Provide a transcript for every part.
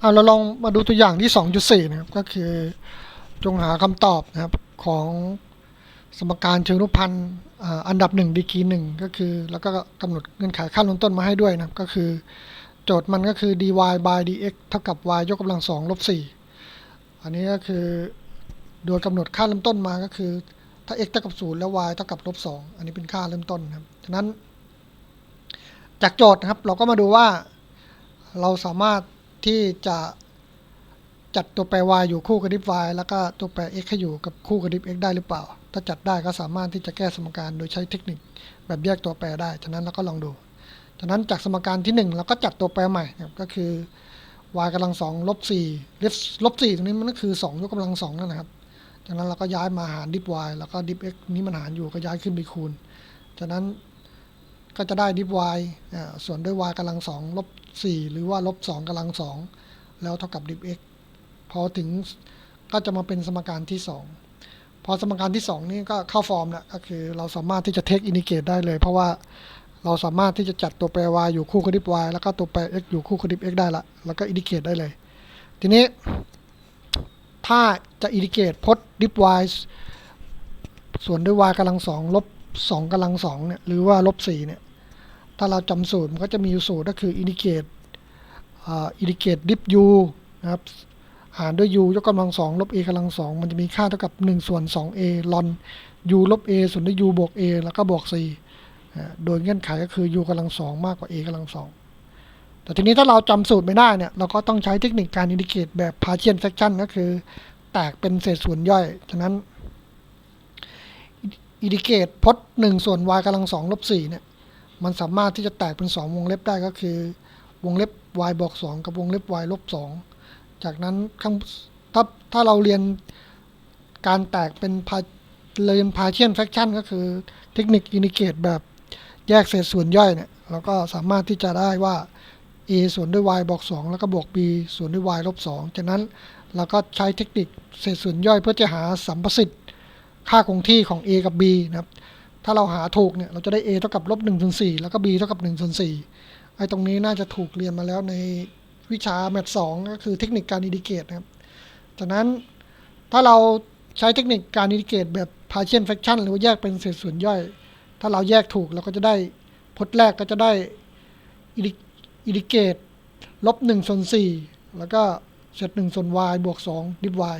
เอาเราลองมาดูตัวอย่างที่ 2.4 นะครับ ก็คือจงหาคำตอบนะครับของสมการเชิงรูปพันธ์อันดับหนึ่งดีกรีหนึ่งก็คือ แล้วก็กำหนดเงื่อนไขค่าเริ่มต้นมาให้ด้วยนะครับ ก็คือ โจทย์มันก็คือ dy by dx เท่ากับ y ยกกำลังสองลบสี่อันนี้ก็คือโดยกำหนดค่าเริ่มต้นมาก็คือ ถ้า x เท่ากับศูนย์แล้ว y เท่ากับลบสองอันนี้เป็นค่าเริ่มต้นนะครับฉะนั้น จากโจทย์นะครับเราก็มาดูว่าเราสามารถ ที่จะจัดตัวแปร y อยู่คู่กับดิฟ y แล้วก็ตัวแปร x ให้อยู่กับคู่กับดิฟ x ได้หรือเปล่า ถ้าจัดได้ก็สามารถที่จะแก้สมการโดยใช้เทคนิคแบบแยกตัวแปรได้ ฉะนั้นเราก็ลองดู ฉะนั้นจากสมการที่ 1 เราก็จัดตัวแปรใหม่ก็คือ y กำลังสองลบสี่ลบสี่ตรงนี้มันก็คือ 2 ยกกำลังสองนั่นนะครับ จากนั้นเราก็ย้ายมาหารดิฟ y แล้วก็ดิฟ x นี้มันหารอยู่ก็ย้ายขึ้นไปคูณจากนั้น ก็จะได้ดิฟ y ส่วนด้วย y กำลังสองลบสี่หรือว่าลบสองกำลังสองแล้วเท่ากับดิฟ x พอถึงก็จะมาเป็นสมการที่2พอสมการที่2นี่ก็เข้าฟอร์มแล้วก็คือเราสามารถที่จะเทคอินิเกตได้เลย เพราะว่าเราสามารถที่จะจัดตัวแปร y อยู่คู่กับดิฟ y แล้วก็ตัวแปร x อยู่คู่กับดิฟ x ได้ละแล้วก็อินิเกตได้เลย ทีนี้ ถ้าจะอินิเกตพจน์ดิฟ y ส่วนด้วย y กำลังสองลบสองกำลังสองเนี่ยหรือว่าลบสี่เนี่ย ถ้าเราจำสูตรมันก็จะมีอยู่สูตรก็คืออินิเกตอินิเกตดิฟ u นะครับหารด้วย u ยกกำลังสองลบ a กำลังสองมันจะมีค่าเท่ากับ 1 ส่วน 2a ลอน u ลบ a ส่วนด้วย u บวก a แล้วก็บวก c อ่าโดยเงื่อนไขก็คือ u กำลังสองมากกว่า a กำลังสองแต่ทีนี้ถ้าเราจำสูตรไม่ได้เนี่ย เราก็ต้องใช้เทคนิคการอินดิเกตแบบ partial fraction ก็คือ แตกเป็นเศษส่วนย่อย ฉะนั้นอินดิเกตพจน์1ส่วน y กำลังสองลบ4เนี่ย มันสามารถที่จะแตกเป็น 2 วงเล็บได้ก็คือ วงเล็บ y บวก2กับวงเล็บ y ลบ2จากนั้นข้างถ้าถ้าเราเรียนการแตกเป็นพาเรียน partial fraction ก็คือเทคนิคอินดิเกตแบบแยกเศษส่วนย่อยเนี่ยเราก็สามารถที่จะได้ว่า a ส่วนด้วย y บวก2แล้วก็บวก b ส่วนด้วย y ลบ2จากนั้นเราก็ใช้เทคนิคเศษส่วนย่อยเพื่อจะหาสัมประสิทธิ์ค่าคงที่ของ a กับ b นะครับ ถ้าเราหาถูกเนี่ยเราจะได้ a เท่ากับลบ1ส่วน4แล้วก็ b เท่ากับ1ส่วน4ไอ้ตรงนี้น่าจะถูกเรียนมาแล้วในวิชาแมท2ก็คือเทคนิคการอินดิเกตนะครับ จากนั้นถ้าเราใช้เทคนิคการอินดิเกตแบบ partial fraction หรือว่าแยกเป็นเศษส่วนย่อย ถ้าเราแยกถูกเราก็จะได้พจน์แรกก็จะได้อินดิเกตลบ1ส่วน4แล้วก็เศษ1ส่วน y บวก2ดิฟ y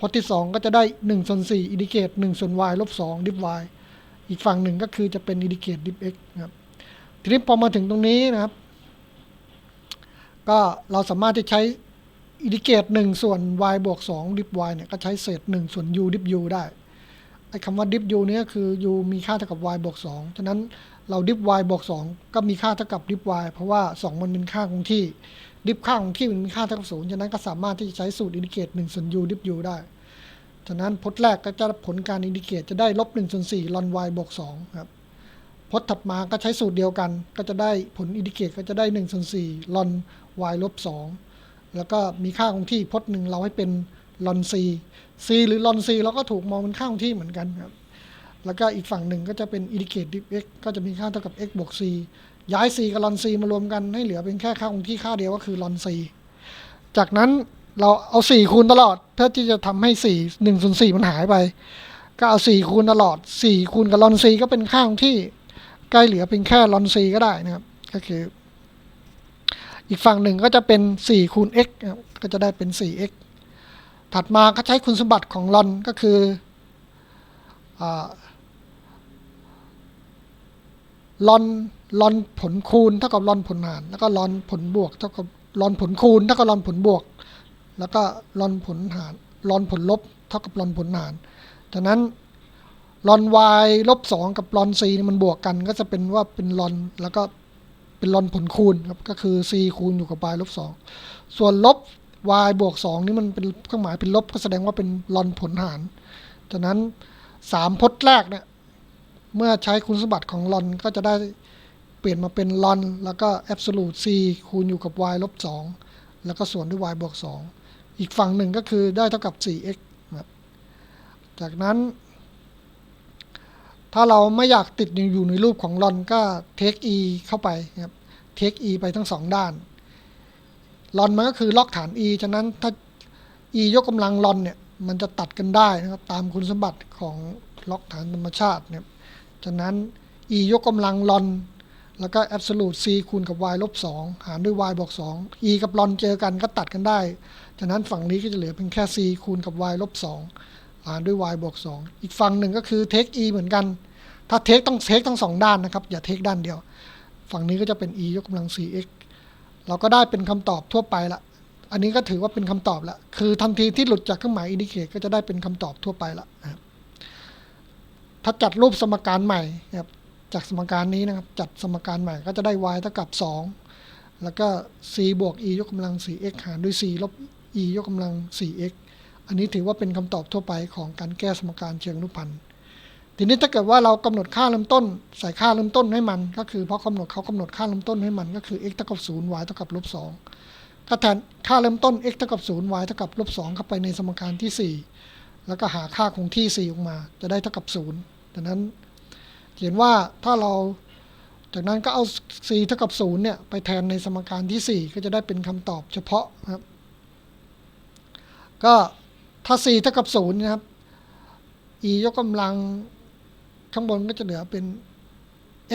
พจน์ที่ 2 ก็จะได้1ส่วน4อินดิเกต1ส่วน y ลบ2ดิฟ y อีกฝั่งหนึ่งก็คือจะเป็นอินดิเกตดิฟ x นะครับทีนี้พอมาถึงตรงนี้นะครับ ก็เราสามารถที่ใช้อินดิเกต1ส่วน y บวก2ดิฟ y เนี่ยก็ใช้เศษ 1 ส่วน u ดิฟ u ได้ไอ้คำว่าดิฟ u เนี่ยคือ u มีค่าเท่ากับ y บวก2ฉะนั้นเราดิฟ y บวก2ก็มีค่าเท่ากับดิฟ y เพราะว่า 2 มันเป็นค่าคงที่ดิฟค่าคงที่มันมีค่าเท่ากับ0ฉะนั้นก็สามารถที่จะใช้สูตรอินดิเกต1ส่วน u ดิฟ u ได้ ฉะนั้นพจน์แรกก็จะผลการอินดิเกตจะได้ลบ1ส่วน4ลอน y บวก2ครับพจน์ถัดมาก็ใช้สูตรเดียวกัน ก็จะได้ผลอินดิเกตก็จะได้1ส่วน4ลอน y ลบ2แล้วก็มีค่าคงที่พจน์หนึ่งเราให้เป็นลอน c c หรือลอน c เราก็ถูกมองเป็นค่าคงที่เหมือนกันครับแล้วก็อีกฝั่งหนึ่งก็จะเป็นอินดิเกตดิฟ x ก็จะมีค่าเท่ากับ x บวก c ย้าย c กับลอน c มารวมกันให้เหลือเป็นแค่ค่าคงที่ค่าเดียวก็คือลอน c จากนั้น เราเอา4คูณตลอด เพื่อที่จะทำให้4 1ส่วน4มันหายไป ก็เอา4คูณตลอด4คูณกับลอน c ก็เป็นค่าคงที่ใกล้เหลือเป็นแค่ลอน c ก็ได้นะครับ ก็คือ อีกฝั่งหนึ่งก็จะเป็น4คูณ x ก็จะได้เป็น 4x ถัดมาก็ใช้คุณสมบัติของลอนก็คืออลอนลอนผลคูณเท่ากับลอนผลหาร แล้วก็ลอนผลบวกเท่ากับลอนผลคูณเท่ากับลอนผลบวก แล้วก็ลอนผลหารลอนผลลบเท่ากับลอนผลหารจากนั้นลอน y ลบ2กับลอนซีมันบวกกันก็จะเป็นว่าเป็นลอนแล้วก็เป็นลอนผลคูณครับก็คือ c คูณอยู่กับ y ลบ2ส่วนลบ y บวก2นี่มันเป็นเครื่องหมายเป็นลบก็แสดงว่าเป็นลอนผลหารจากนั้นสามพจน์แรกเนี่ยเมื่อใช้คุณสมบัติของลอนก็จะได้เปลี่ยนมาเป็นลอนแล้วก็ absolute c คูณอยู่กับ y ลบ2แล้วก็ส่วนด้วย y บวก2อี อีกฝั่งหนึ่งก็คือได้เท่ากับ 4x ครับจากนั้น ถ้าเราไม่อยากติดอยู่ในรูปของลอนก็ take e เข้าไปครับ take e ไปทั้งสองด้านลอนมันก็คือล็อกฐาน e ฉะนั้นถ้า e ยกกำลังลอนเนี่ยมันจะตัดกันได้นะครับตามคุณสมบัติของล็อกฐานธรรมชาติเนี่ยฉะนั้น e ยกกำลังลอน แล้วก็ absolute c คูณกับ y ลบ2หารด้วย y บวก2 e กับลอนเจอกันก็ตัดกันได้ ฉะนั้นฝั่งนี้ก็จะเหลือเพียงแค่ c คูณกับ y ลบ2หารด้วย y บวก2อีกฝั่งหนึ่งก็คือ take e เหมือนกัน ถ้า take ต้อง take ทั้งสองด้านนะครับ อย่า take ด้านเดียว ฝั่งนี้ก็จะเป็น e ยกกำลัง 4x เราก็ได้เป็นคำตอบทั่วไปละอันนี้ก็ถือว่าเป็นคำตอบละคือทันทีที่หลุดจากเครื่องหมาย indicate ก็จะได้เป็นคำตอบทั่วไปละนะครับถ้าจัดรูปสมการใหม่นะครับจากสมการนี้นะครับ จัดสมการใหม่ก็จะได้ y เท่ากับ 2 แล้วก็ c บวก e ยกกำลัง 4x หารด้วย c ลบ e ยกกำลัง 4x อันนี้ถือว่าเป็นคำตอบทั่วไปของการแก้สมการเชิงอนุพันธ์ทีนี้ถ้าเกิดว่าเรากำหนดค่าเริ่มต้น ใส่ค่าเริ่มต้นให้มัน ก็คือเพราะกำหนดเขากำหนดค่าเริ่มต้นให้มันก็คือ x เท่ากับ0 y เท่ากับลบ2ก็แทนค่าเริ่มต้น x เท่ากับ0 y เท่ากับลบ2เข้าไปในสมการที่ 4 แล้วก็หาค่าคงที่ 4 ออกมา จะได้เท่ากับ0ดังนั้นเขียนว่าถ้าเราจากนั้นก็เอา c เท่ากับ0เนี่ยไปแทนในสมการที่ 4 ก็จะได้เป็นคำตอบเฉพาะนะครับ ก็ถ้า c เท่ากับ0นะครับ e ยกกำลังข้างบนก็จะเหลือเป็น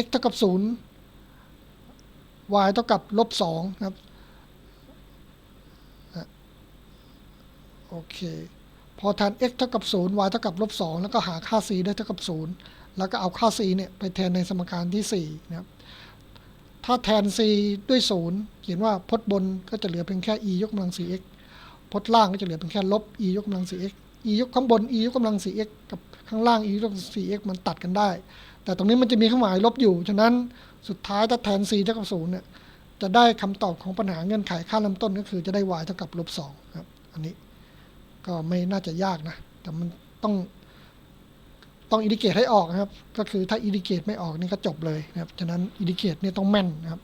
x เท่ากับ0 y เท่ากับลบ2ครับโอเค พอแทน x เท่ากับ0 y เท่ากับลบ2แล้วก็หาค่า c ได้เท่ากับ0แล้วก็เอาค่า c เนี่ยไปแทนในสมการที่ 4 นะครับ ถ้าแทน c ด้วย 0 เขียนว่าพจน์บนก็จะเหลือเพียงแค่ e ยกกำลัง 4x พจน์ล่างก็จะเหลือเพียงแค่ลบ e ยกกำลัง 4x e ยกข้างบน e ยกกำลัง 4x กับข้างล่าง e ยกกำลัง 4x มันตัดกันได้ แต่ตรงนี้มันจะมีเครื่องหมายลบอยู่ ฉะนั้นสุดท้ายถ้าแทน c เท่ากับ0เนี่ย จะได้คำตอบของปัญหาเงื่อนไขค่าเริ่มต้นก็คือจะได้ y เท่ากับลบ2ครับ อันนี้ก็ไม่น่าจะยากนะ แต่มันต้องต้องอินดิเกตให้ออกนะครับ ก็คือถ้าอินดิเกตไม่ออกนี่ก็จบเลยนะครับ ฉะนั้นอินดิเกตเนี่ยต้องแม่นนะครับ